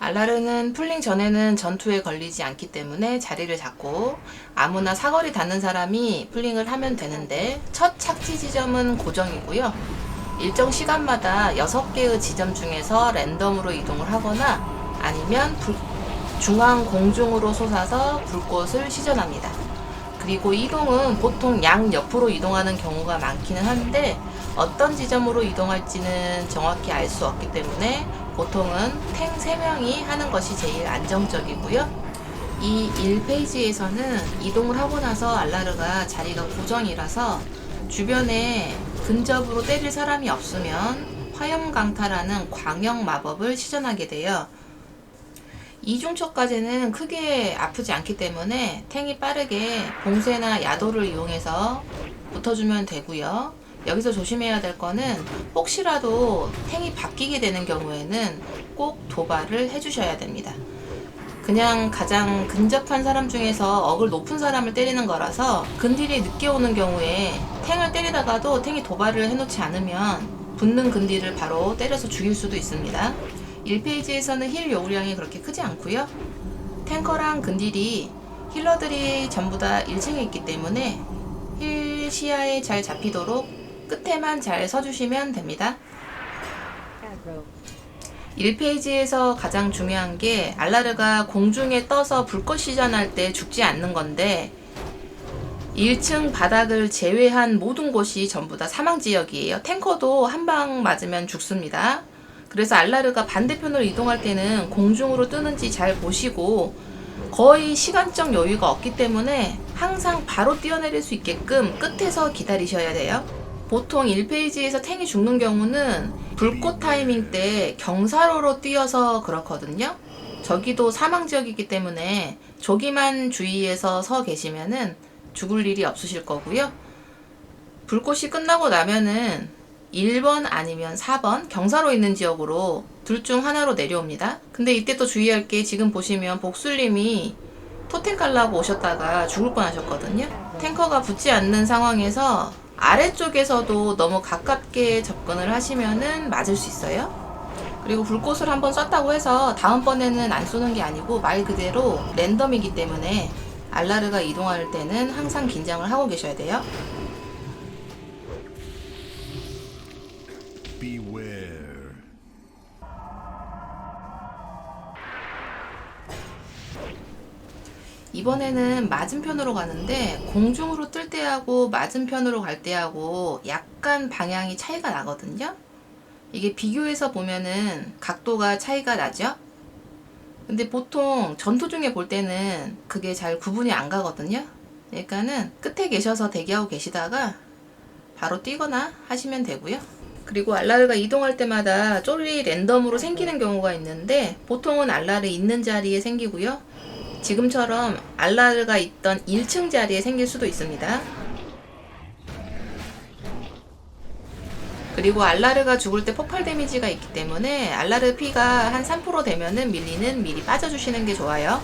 알라르는 풀링 전에는 전투에 걸리지 않기 때문에 자리를 잡고 아무나 사거리 닿는 사람이 풀링을 하면 되는데 첫 착지 지점은 고정이고요. 일정 시간마다 6개의 지점 중에서 랜덤으로 이동을 하거나 아니면 불- 중앙 공중으로 솟아서 불꽃을 시전합니다. 그리고 이동은 보통 양 옆으로 이동하는 경우가 많기는 한데 어떤 지점으로 이동할지는 정확히 알 수 없기 때문에 보통은 탱 3명이 하는 것이 제일 안정적이고요. 이 1페이지에서는 이동을 하고 나서 알라르가 자리가 고정이라서 주변에 근접으로 때릴 사람이 없으면 화염강타라는 광역 마법을 시전하게 돼요. 이중초까지는 크게 아프지 않기 때문에 탱이 빠르게 봉쇄나 야도를 이용해서 붙어주면 되고요. 여기서 조심해야 될 거는 혹시라도 탱이 바뀌게 되는 경우에는 꼭 도발을 해주셔야 됩니다. 그냥 가장 근접한 사람 중에서 억을 높은 사람을 때리는 거라서 근딜이 늦게 오는 경우에 탱을 때리다가도 탱이 도발을 해놓지 않으면 붙는 근딜을 바로 때려서 죽일 수도 있습니다. 1페이지에서는 힐 요구량이 그렇게 크지 않고요. 탱커랑 근딜이 힐러들이 전부 다 1층에 있기 때문에 힐 시야에 잘 잡히도록 끝에만 잘 서주시면 됩니다. 1페이지에서 가장 중요한 게 알라르가 공중에 떠서 불꽃 시전할 때 죽지 않는 건데 1층 바닥을 제외한 모든 곳이 전부 다 사망 지역이에요. 탱커도 한 방 맞으면 죽습니다. 그래서 알라르가 반대편으로 이동할 때는 공중으로 뜨는지 잘 보시고 거의 시간적 여유가 없기 때문에 항상 바로 뛰어내릴 수 있게끔 끝에서 기다리셔야 돼요. 보통 1페이지에서 탱이 죽는 경우는 불꽃 타이밍 때 경사로로 뛰어서 그렇거든요. 저기도 사망 지역이기 때문에 저기만 주의해서 서 계시면은 죽을 일이 없으실 거고요. 불꽃이 끝나고 나면은 1번 아니면 4번 경사로 있는 지역으로 둘 중 하나로 내려옵니다. 근데 이때 또 주의할 게 지금 보시면 복술님이 토템 깔라고 오셨다가 죽을 뻔 하셨거든요. 탱커가 붙지 않는 상황에서 아래쪽에서도 너무 가깝게 접근을 하시면은 맞을 수 있어요. 그리고 불꽃을 한번 쐈다고 해서 다음번에는 안 쏘는 게 아니고 말 그대로 랜덤이기 때문에 알라르가 이동할 때는 항상 긴장을 하고 계셔야 돼요. Beware. 이번에는 맞은편으로 가는데 공중으로 뜰 때하고 맞은편으로 갈 때하고 약간 방향이 차이가 나거든요. 이게 비교해서 보면은 각도가 차이가 나죠. 근데 보통 전투 중에 볼 때는 그게 잘 구분이 안 가거든요. 그러니까는 끝에 계셔서 대기하고 계시다가 바로 뛰거나 하시면 되고요. 그리고 알라르가 이동할 때마다 쫄이 랜덤으로 생기는 경우가 있는데 보통은 알라르 있는 자리에 생기고요. 지금처럼 알라르가 있던 1층 자리에 생길 수도 있습니다. 그리고 알라르가 죽을 때 폭발 데미지가 있기 때문에 알라르 피가 한 3% 되면은 밀리는 미리 빠져주시는 게 좋아요.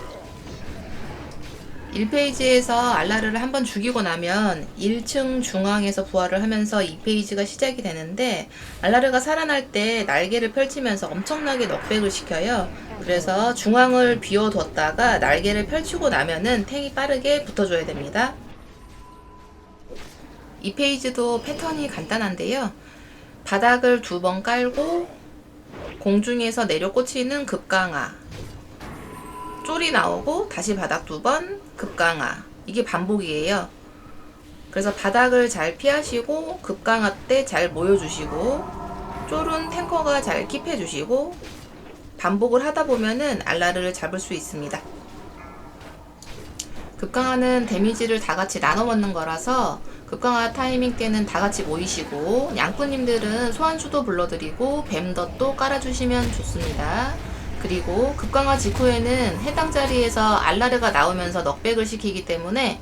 1페이지에서 알라르를 한번 죽이고 나면 1층 중앙에서 부활을 하면서 2페이지가 시작이 되는데 알라르가 살아날 때 날개를 펼치면서 엄청나게 넉백을 시켜요. 그래서 중앙을 비워뒀다가 날개를 펼치고 나면은 탱이 빠르게 붙어줘야 됩니다. 2페이지도 패턴이 간단한데요. 바닥을 두 번 깔고 공중에서 내려 꽂히는 급강화 쫄이 나오고 다시 바닥 두 번 급강화 이게 반복이에요. 그래서 바닥을 잘 피하시고 급강화 때잘 모여주시고 쫄은 탱커가 잘 킵해주시고 반복을 하다 보면은 알라르를 잡을 수 있습니다. 급강화는 데미지를 다 같이 나눠 먹는 거라서 급강화 타이밍 때는 다 같이 모이시고 양꾼님들은 소환수도 불러드리고 뱀덧도 깔아주시면 좋습니다. 그리고 급강화 직후에는 해당 자리에서 알라르가 나오면서 넉백을 시키기 때문에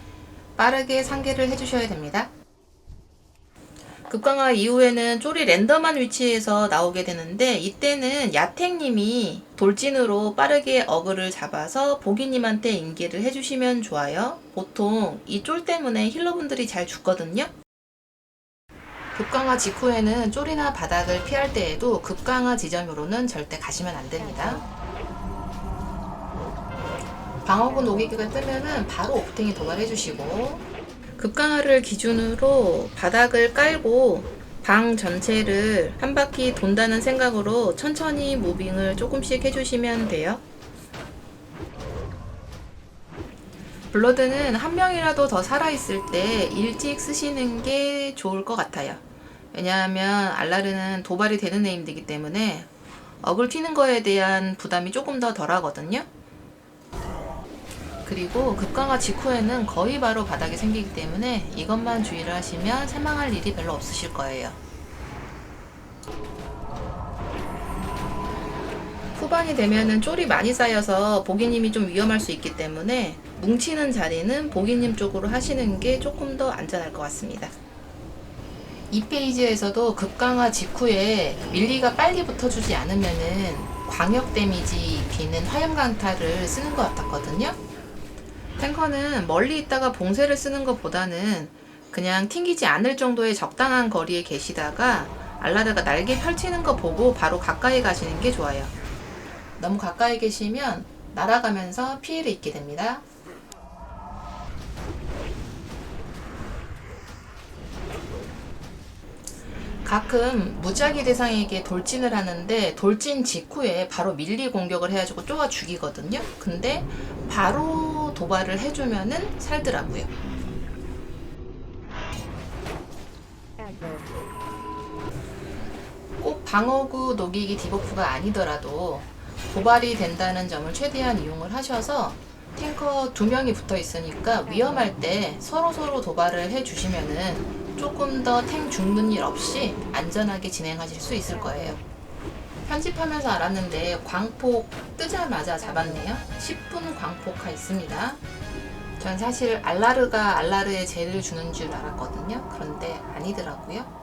빠르게 상계를 해주셔야 됩니다. 급강화 이후에는 쫄이 랜덤한 위치에서 나오게 되는데 이때는 야택님이 돌진으로 빠르게 어그를 잡아서 보기님한테 인계를 해주시면 좋아요. 보통 이 쫄 때문에 힐러분들이 잘 죽거든요. 급강화 직후에는 쫄이나 바닥을 피할 때에도 급강화 지점으로는 절대 가시면 안 됩니다. 방어구 녹이기가 뜨면은 바로 오프탱이 도발해 주시고 급강화를 기준으로 바닥을 깔고 방 전체를 한 바퀴 돈다는 생각으로 천천히 무빙을 조금씩 해주시면 돼요. 블러드는 한 명이라도 더 살아있을 때 일찍 쓰시는 게 좋을 것 같아요. 왜냐하면 알라르는 도발이 되는 네임드이기 때문에 억을 튀는 거에 대한 부담이 조금 더 덜 하거든요. 그리고 급강화 직후에는 거의 바로 바닥이 생기기 때문에 이것만 주의를 하시면 사망할 일이 별로 없으실 거예요. 후반이 되면은 쫄이 많이 쌓여서 보기님이 좀 위험할 수 있기 때문에 뭉치는 자리는 보기님 쪽으로 하시는 게 조금 더 안전할 것 같습니다. 이 페이지에서도 급강화 직후에 밀리가 빨리 붙어주지 않으면은 광역 데미지 입히는 화염 강타를 쓰는 것 같았거든요. 탱커는 멀리 있다가 봉쇄를 쓰는 것보다는 그냥 튕기지 않을 정도의 적당한 거리에 계시다가 알라르가 날개 펼치는 거 보고 바로 가까이 가시는 게 좋아요. 너무 가까이 계시면 날아가면서 피해를 입게 됩니다. 가끔 무작위 대상에게 돌진을 하는데 돌진 직후에 바로 밀리 공격을 해가지고 쪼아 죽이거든요. 근데 바로 도발을 해주면은 살더라고요. 꼭 방어구 녹이기 디버프가 아니더라도 도발이 된다는 점을 최대한 이용을 하셔서 탱커 두 명이 붙어 있으니까 위험할 때 서로 서로 도발을 해 주시면은 조금 더 탱 죽는 일 없이 안전하게 진행하실 수 있을 거예요. 편집하면서 알았는데 광폭 뜨자마자 잡았네요. 10분 광폭화 있습니다. 전 사실 알라르가 알라르에 죄를 주는 줄 알았거든요. 그런데 아니더라고요.